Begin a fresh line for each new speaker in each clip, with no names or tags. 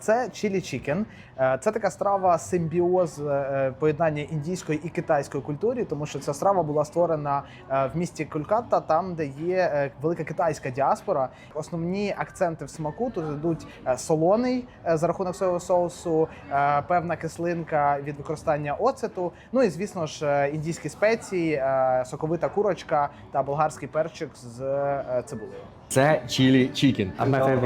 Це чілі чікен. Е, Це така страва симбіоз е, поєднання індійської і китайської культури, тому що ця страва була створена е, в місті Колькатта, там де є е, велика китайська діаспора. Основні акценти в смаку тут йдуть е, солоний е, за рахунок соєвого соусу, е, певна кислинка від використання оцету. Ну і звісно ж е, індійські спеції, е, соковита курочка та болгарський перчик з е, цибулею.
Це чілі чікін.
Uh, my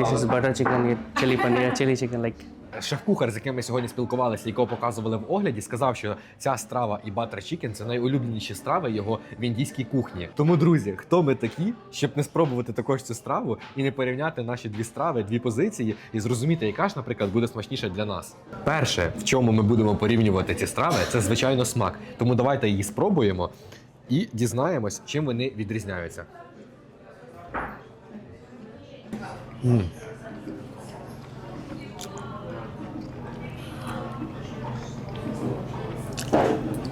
like
Шеф-кухар, з яким ми сьогодні спілкувалися, якого показували в огляді, сказав, що ця страва і батер чікен це найулюбленіші страви його в індійській кухні. Тому, друзі, хто ми такі, щоб не спробувати також цю страву і не порівняти наші дві страви, дві позиції, і зрозуміти, яка ж, наприклад, буде смачніша для нас. Перше, в чому ми будемо порівнювати ці страви, це звичайно смак. Тому давайте її спробуємо і дізнаємось, чим вони відрізняються.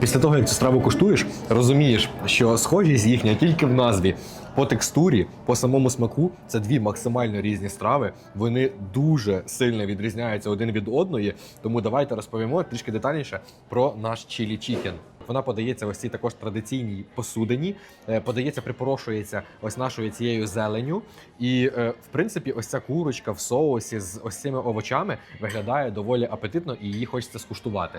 Після того, як цю страву куштуєш, розумієш, що схожість їхня тільки в назві. По текстурі, по самому смаку це дві максимально різні страви. Вони дуже сильно відрізняються один від одної. Тому давайте розповімо трішки детальніше про наш чілі чікен. Вона подається ось цій також традиційній посудині, е, подається, припорошується ось нашою цією зеленю. І е, в принципі, ось ця курочка в соусі з ось цими овочами виглядає доволі апетитно і її хочеться скуштувати.